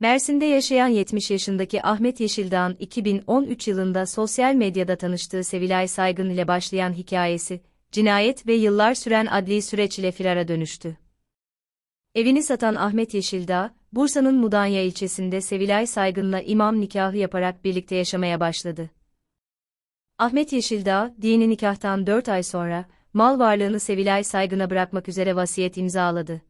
Mersin'de yaşayan 70 yaşındaki Ahmet Yeşildağ'ın 2013 yılında sosyal medyada tanıştığı Sevilay Saygın ile başlayan hikayesi, cinayet ve yıllar süren adli süreç ile firara dönüştü. Evini satan Ahmet Yeşildağ, Bursa'nın Mudanya ilçesinde Sevilay Saygın'la imam nikahı yaparak birlikte yaşamaya başladı. Ahmet Yeşildağ, dini nikahtan 4 ay sonra, mal varlığını Sevilay Saygın'a bırakmak üzere vasiyet imzaladı.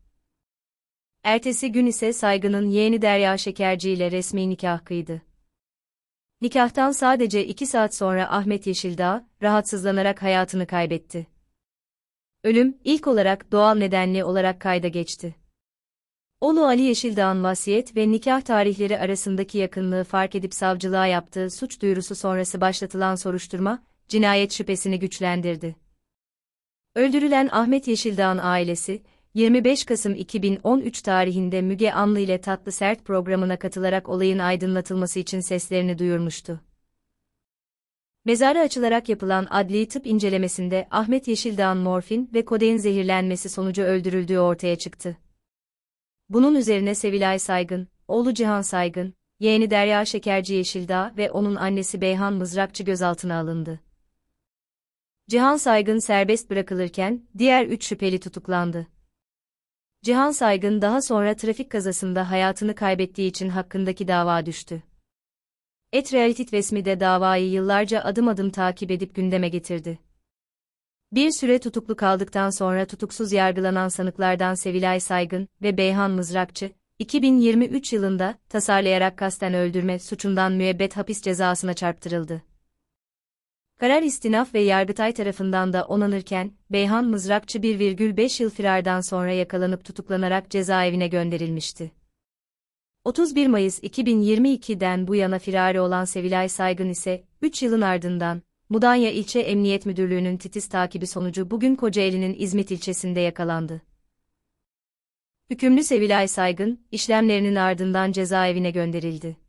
Ertesi gün ise Saygın'ın yeğeni Derya Şekerci ile resmi nikah kıydı. Nikahtan sadece iki saat sonra Ahmet Yeşildağ, rahatsızlanarak hayatını kaybetti. Ölüm, ilk olarak doğal nedenli olarak kayda geçti. Oğlu Ali Yeşildağ'ın vasiyet ve nikah tarihleri arasındaki yakınlığı fark edip savcılığa yaptığı suç duyurusu sonrası başlatılan soruşturma, cinayet şüphesini güçlendirdi. Öldürülen Ahmet Yeşildağ'ın ailesi, 25 Kasım 2013 tarihinde Müge Anlı ile Tatlı Sert programına katılarak olayın aydınlatılması için seslerini duyurmuştu. Mezarı açılarak yapılan adli tıp incelemesinde Ahmet Yeşildağ'ın morfin ve kodein zehirlenmesi sonucu öldürüldüğü ortaya çıktı. Bunun üzerine Sevilay Saygın, oğlu Cihan Saygın, yeğeni Derya Şekerci Yeşildağ ve onun annesi Beyhan Mızrakçı gözaltına alındı. Cihan Saygın serbest bırakılırken, diğer üç şüpheli tutuklandı. Cihan Saygın daha sonra trafik kazasında hayatını kaybettiği için hakkındaki dava düştü. Et Realitit resmi de davayı yıllarca adım adım takip edip gündeme getirdi. Bir süre tutuklu kaldıktan sonra tutuksuz yargılanan sanıklardan Sevilay Saygın ve Beyhan Mızrakçı, 2023 yılında tasarlayarak kasten öldürme suçundan müebbet hapis cezasına çarptırıldı. Karar istinaf ve Yargıtay tarafından da onanırken, Beyhan Mızrakçı 1,5 yıl firardan sonra yakalanıp tutuklanarak cezaevine gönderilmişti. 31 Mayıs 2022'den bu yana firari olan Sevilay Saygın ise, 3 yılın ardından, Mudanya İlçe Emniyet Müdürlüğü'nün titiz takibi sonucu bugün Kocaeli'nin İzmit ilçesinde yakalandı. Hükümlü Sevilay Saygın, işlemlerinin ardından cezaevine gönderildi.